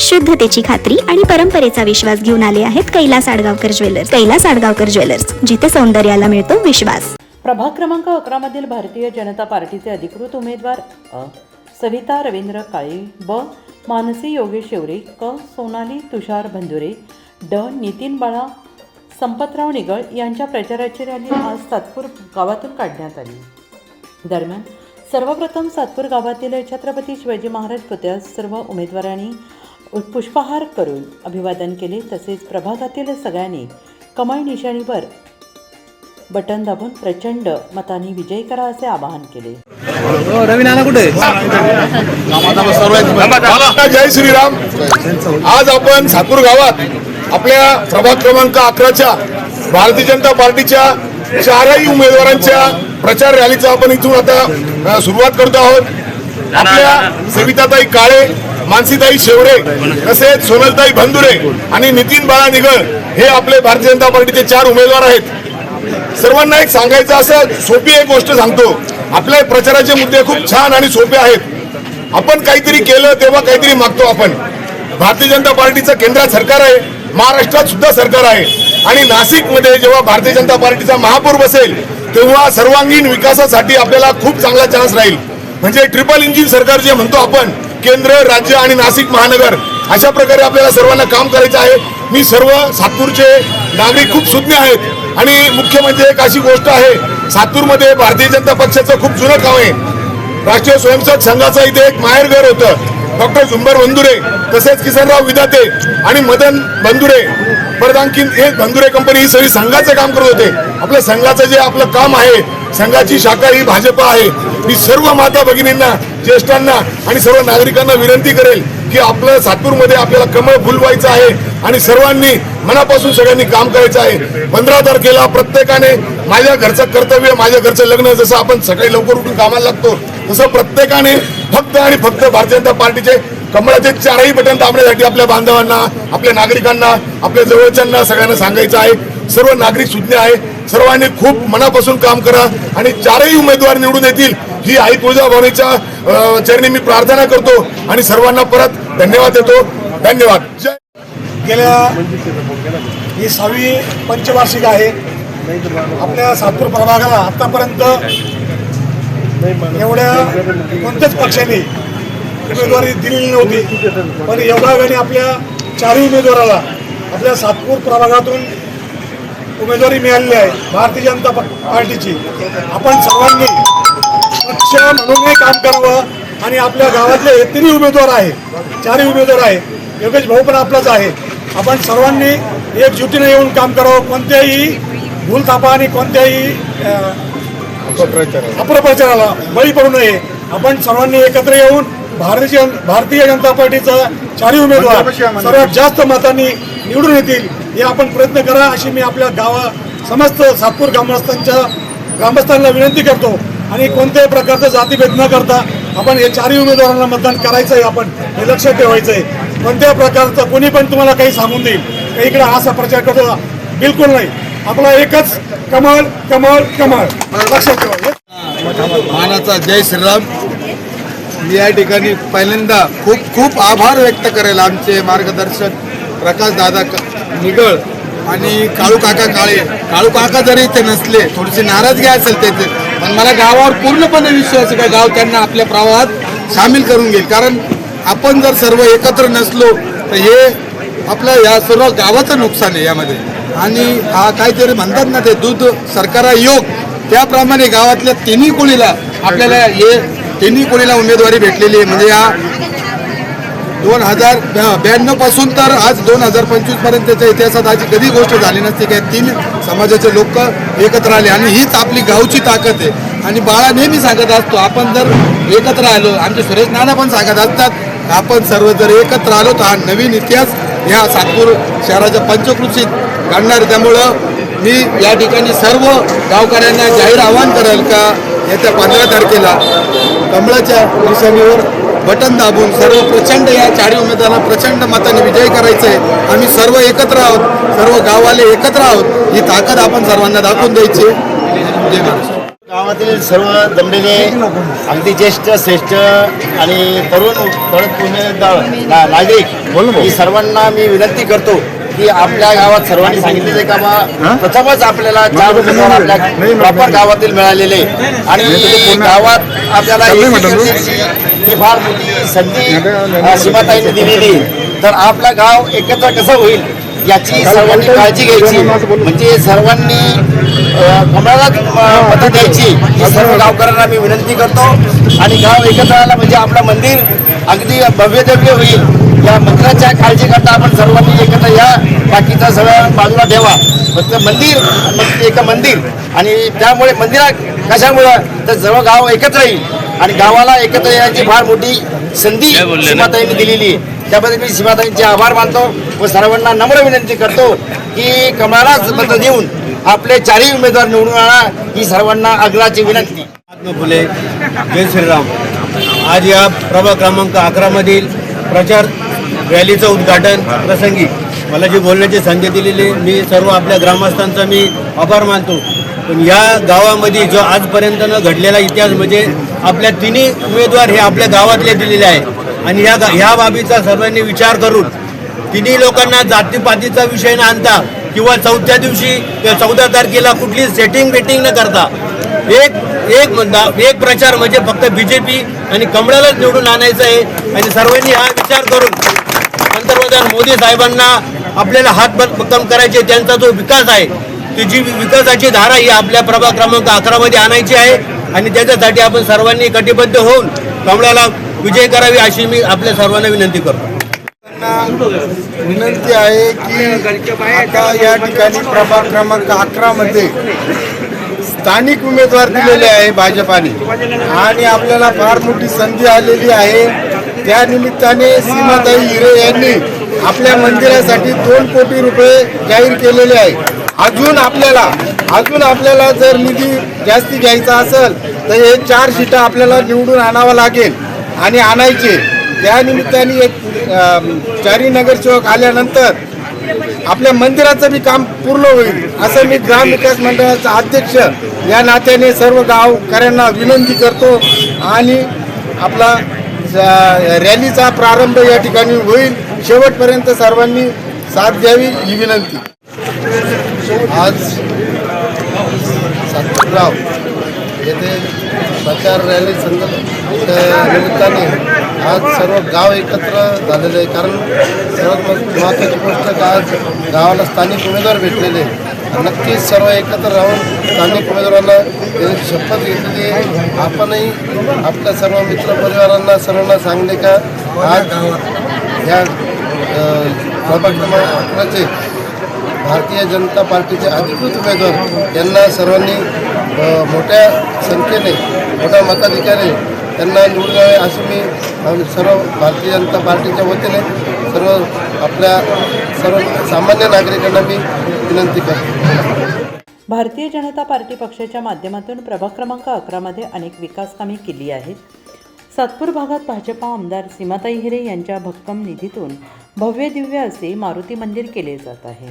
शुद्धतेची खात्री आणि परंपरेचा विश्वास घेऊन आले आहेत कैलास आडगावकर ज्वेलर्स. कैलास आडगावकर ज्वेलर्स जिथे सौंदर्याला मिळतो विश्वास. प्रभाग क्रमांक अकरा मधील भारतीय जनता पार्टीचे अधिकृत उमेदवार अ. सविता रवींद्र काळे ब. मानसी योगेश शेवरे क. सोनाली तुषार बंधुरे ड. नितीन बाळा संपतराव निगळ यांच्या प्रचाराची रॅली आज सातपूर गावातून काढण्यात आली. दरम्यान सर्वप्रथम सातपूर गावातील छत्रपती शिवाजी महाराज पुतळ्यास सर्व उमेदवारांनी पुष्पहार करून अभिवादन केले तसेच प्रभागातील सगळ्यांनी कमळ निशाणीवर बटन दाबून प्रचंड मताने विजयी करा असे आवाहन केले. रवी नाना कुठे? जय श्रीराम. आज आपण सातपूर गावात आपल्या प्रभाग क्रमांक अकराच्या भारतीय जनता पार्टीच्या चारही उमेदवारांच्या प्रचार रॅलीचा आपण इथून आता सुरुवात करतो आहोत. आपल्या सविताताई काळे मानसीताई शेवरे तसेच सोनलताई भंदुरे आणि नितीन बाळा निगळ हे आपले भारतीय जनता पार्टीचे चार उमेदवार आहेत. सर्वांना एक सांगायचं असं सोपी एक गोष्ट सांगतो. आपल्या प्रचाराचे मुद्दे खूप छान आणि सोपे आहेत. आपण काहीतरी केलं तेव्हा काहीतरी मागतो आपण. भारतीय जनता पार्टीचं केंद्रात सरकार आहे महाराष्ट्रात सुद्धा सरकार आहे. आणि नाशिकमध्ये जेव्हा भारतीय जनता पार्टीचा महापौर बसेल तेव्हा सर्वांगीण विकासासाठी आपल्याला खूप चांगला चान्स राहील. म्हणजे ट्रिपल इंजिन सरकार जे म्हणतो आपण केंद्र राज्य आणि नाशिक महानगर. अशा प्रकारे आपल्याला सर्वांना काम करायचं आहे. मी सर्व सातपूरचे नागरिक खूप सुज्ञ आहेत. आणि मुख्य म्हणजे एक अशी गोष्ट आहे सातपूरमध्ये भारतीय जनता पक्षाचं खूप जुनं काम आहे. राष्ट्रीय स्वयंसेवक संघाचं इथे एक माहेरघर होतं. डॉक्टर झुंबर बंधुरे तसेच किसनराव विदाते आणि मदन बंधुरे. परत आणखी हे बंधुरे कंपनी ही सगळी संघाचं काम करत होते. आपल्या संघाचं जे आपलं काम आहे संघाची शाखा ही भाजपा आहे. मी सर्व माता भगिनींना ज्येष्ठांना आणि सर्व नागरिकांना विनंती करेल की आपलं सातपूरमध्ये आपल्याला कमळ फुलवायचं आहे आणि सर्वांनी मनापासून सगळ्यांनी काम करायचं आहे. पंधरा तारखेला प्रत्येकाने माझ्या घरचं कर्तव्य माझ्या घरचं लग्न जसं आपण सकाळी लवकर उठून कामाला लागतो तसं प्रत्येकाने फक्त आणि फक्त भारतीय जनता पार्टीचे कमळाचे चारही बटन दाबण्यासाठी आपल्या बांधवांना आपल्या नागरिकांना आपल्या जवळच्यांना सगळ्यांना सांगायचं आहे. सर्व नागरिक सुज्ञ आहे. सर्वांनी खूप मनापासून काम करा आणि चारही उमेदवार निवडून येतील ही आई तुळजाभवानीच्या चरणी मी प्रार्थना करतो आणि सर्वांना परत धन्यवाद देतो. धन्यवाद. गेल्या ही सहावी पंचवार्षिक आहे. आपल्या सातपूर प्रभागाला आतापर्यंत एवढ्या कोणत्याच पक्षाने उमेदवारी दिलेली नव्हती. पण योगायोगाने आपल्या चारही उमेदवाराला आपल्या सातपूर प्रभागातून उमेदवारी मिळालेली आहे भारतीय जनता पार्टीची. आपण सर्वांनी पक्ष म्हणूनही काम करावं आणि आपल्या गावातले हे तिन्ही उमेदवार आहे चारही उमेदवार आहे योगेश भाऊ पण आपलाच आहे. आपण सर्वांनी एकजुटीने येऊन काम करावं कोणत्याही भूलथापा आणि कोणत्याही अपप्रचाराला बळी पडू नये. आपण सर्वांनी एकत्र येऊन भारतीय जन- भारतीय जनता पार्टीचा चारही उमेदवार सर्वात जास्त मतांनी निवडून येतील हे आपण प्रयत्न करा अशी मी आपल्या गावा समस्त सातपूर ग्रामस्थांच्या ग्रामस्थांना विनंती करतो. आणि कोणत्याही प्रकारचं जातीभेद न करता आपण हे चारही उमेदवारांना मतदान करायचं आहे आपण हे लक्षात ठेवायचं आहे कोणत्याही प्रकारचं कोणी पण तुम्हाला काही सांगून देईल. का इकडे असा प्रचार करतो. बिलकुल नाही. आपला एकच कमळ कमळ कमळ लक्षात ठेवा. मानाचा जय श्रीराम. मी या ठिकाणी पहिल्यांदा खूप खूप आभार व्यक्त करेल आमचे मार्गदर्शक प्रकाश दादा निगळ आणि काळू काका काळे. काळू काका जरी इथे नसले थोडीशी नाराजगी असेल त्याचे पण मला गावावर पूर्णपणे विश्वास आहे का गाव त्यांना आपल्या प्रवाहात सामील करून घेईल. कारण आपण जर सर्व एकत्र नसलो तर हे आपलं या सर्व गावाचं नुकसान आहे यामध्ये. आणि हा काहीतरी म्हणतात ना ते दूध सरकारा योग. त्याप्रमाणे गावातल्या तिन्ही कोणीला आपल्याला हे तिन्ही कोळीला उमेदवारी भेटलेली आहे. म्हणजे या दोन हजार ब्याण्णवपासून तर आज दोन हजार पंचवीस पर्यंतच्या इतिहासात अशी कधी गोष्ट झाली नसते. काय तीन समाजाचे लोक एकत्र आले आणि हीच आपली गावची ताकद आहे. आणि बाळा नेहमी सांगत असतो आपण जर एकत्र आलो आमचे सुरेश नाना पण सांगत असतात आपण सर्व जर एकत्र आलो तर हा नवीन इतिहास ह्या सातपूर शहराच्या पंचकृषीत घडणार त्यामुळं मी या ठिकाणी सर्व गावकऱ्यांना जाहीर आवाहन करेल का येत्या पंधरा तारखेला कमळाच्या निशाणीवर बटन दाबून सर्व प्रचंड या चारी उमेदवारांना प्रचंड मताने विजयी करायचं आहे आम्ही सर्व एकत्र आहोत सर्व गाववाले एकत्र आहोत. ही ताकद आपण सर्वांना दाखवून द्यायची. गावातील सर्व जमलेले अगदी ज्येष्ठ श्रेष्ठ आणि तरुण तरुण उमेदवार नागरिक ही सर्वांना मी विनंती करतो. की आपल्या गावात सर्वांनी सांगितलेलं आहे का बा प्रथमच आपल्याला चार उमेदवार आपल्या प्रॉपर गावातील मिळालेले. आणि गावात आपल्याला ही फार मोठी संधी सीमाताईंनी दिलेली. तर आपलं गाव एकत्र कसं होईल याची सर्वांनी काळजी घ्यायची. म्हणजे सर्वांनी अ, कमळालाच म- मतं द्यायची. ही सर्व गावकऱ्यांना मी विनंती करतो. आणि गाव एकत्र आला म्हणजे आपलं मंदिर अगदी भव्य दिव्य होईल. या मंदिराच्या काळजी करता आपण सर्वांनी एकत्र या. बाकीचा सगळं बाजूला ठेवा. फक्त मंदिर फक्त एक मंदिर. आणि त्यामुळे मंदिरा कशामुळं? तर सर्व गाव एकत्र येईल. आणि गावाला एकत्र येण्याची फार मोठी संधी सीमाताईंनी दिलेली आहे. त्याबद्दल मी सीमाताईंचे आभार मानतो व सर्वांना नम्र विनंती करतो की कमळालाच मत देऊन आपले चारही उमेदवार निवडून आणा ही सर्वांना आग्रहाची विनंती. महात्मा फुले जय श्रीराम. आज या प्रभाग क्रमांक अकरामधील प्रचार रॅलीचं उद्घाटन प्रसंगी मला जी बोलण्याची संधी दिलेली. मी सर्व आपल्या ग्रामस्थांचा मी आभार मानतो. पण या गावामध्ये जो आजपर्यंत न घडलेला इतिहास म्हणजे आपल्या तिन्ही उमेदवार हे आपल्या गावातले दिलेले आहे. आणि ह्या गा- ह्या बाबीचा सर्वांनी विचार करून तिन्ही लोकांना जातीपातीचा विषय न आणता किंवा चौथ्या दिवशी किंवा चौदा तारखेला कुठली सेटिंग बेटिंग न करता एक एक मुद्दा एक प्रचार म्हणजे फक्त बीजेपी आणि कमळालाच निवडून आणायचं आहे. आणि सर्वांनी हा विचार करून पंतप्रधान मोदी साहेबांना आपल्याला हात भक्कम करायचे त्यांचा जो विकास आहे ती जी विकासाची धारा ही आपल्या प्रभाग क्रमांक अकरामध्ये आणायची आहे आणि त्याच्यासाठी आपण सर्वांनी कटिबद्ध होऊन कमळाला विजय करावी अशी मी आपल्या सर्वांना विनंती करतो. विनंती आहे की आता या ठिकाणी प्रभाग क्रमांक अकरा मध्ये स्थानिक उमेदवार दिलेले आहे भाजपाने. आणि आपल्याला फार मोठी संधी आलेली आहे. त्या निमित्ताने सीमाताई हिरे यांनी आपल्या मंदिरासाठी दोन कोटी रुपये जाहीर केलेले आहे. अजून आपल्याला अजून आपल्याला जर निधी जास्ती घ्यायचा असेल तर हे चार शिटा आपल्याला निवडून आणावं लागेल आणि आणायचे. त्यानिमित्ताने एक अं, चारी नगरसेवक आल्यानंतर आपल्या मंदिराचं बी काम पूर्ण होईल असं मी ग्रामविकास मंडळाचा अध्यक्ष या नात्याने सर्व गावकऱ्यांना विनंती करतो. आणि आपला रॅलीचा प्रारंभ या ठिकाणी होईल. शेवटपर्यंत सर्वांनी साथ द्यावी ही विनंती. आज सातपूरगाव येथे प्रचार रॅली संदर्भ निमित्ताने आज सर्व गाव एकत्र झालेले आहे. कारण सर्वात महत्त्वाची गोष्ट आज गावाला स्थानिक उमेदवार भेटलेले आहे. नक्कीच सर्व एकत्र राहून स्थानिक उमेदवारांना त्यांची शपथ घेतली. आपणही आपल्या सर्व मित्रपरिवारांना सर्वांना सांगले का आज ह्या प्रभाग क्रमांक अकराचे भारतीय जनता पार्टीचे अधिकृत उमेदवार यांना सर्वांनी मोठ्या संख्येने मोठ्या मताधिकारी त्यांना निवडून यावे असं मी सर्व भारतीय जनता पार्टीच्या वतीने सर्व आपल्या सर्व सामान्य नागरिकांना मी विनंती करतो. भारतीय जनता पार्टी पक्षाच्या माध्यमातून प्रभाग क्रमांक अकरामध्ये अनेक विकास कामे केली आहेत. सातपूर भागात भाजपा आमदार सीमाताई हिरे यांच्या भक्कम निधीतून भव्य दिव्य असे मारुती मंदिर केले जात आहे.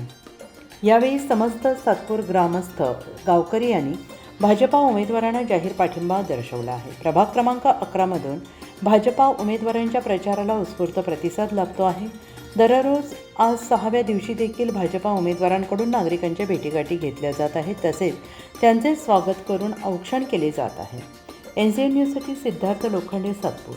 यावेळी समस्त सातपूर ग्रामस्थ गावकरी यांनी भाजपा उमेदवारांना जाहीर पाठिंबा दर्शवला आहे. प्रभाग क्रमांक अकरामधून भाजपा उमेदवारांच्या प्रचाराला उत्स्फूर्त प्रतिसाद लाभतो आहे. दररोज आज सहाव्या दिवशी देखील भाजपा उमेदवारांकडून नागरिकांच्या भेटीगाठी घेतल्या जात आहेत. तसेच त्यांचे स्वागत करून औक्षण केले जात आहे. एन सी एन न्यूजसाठी सिद्धार्थ लोखंडे सातपूर.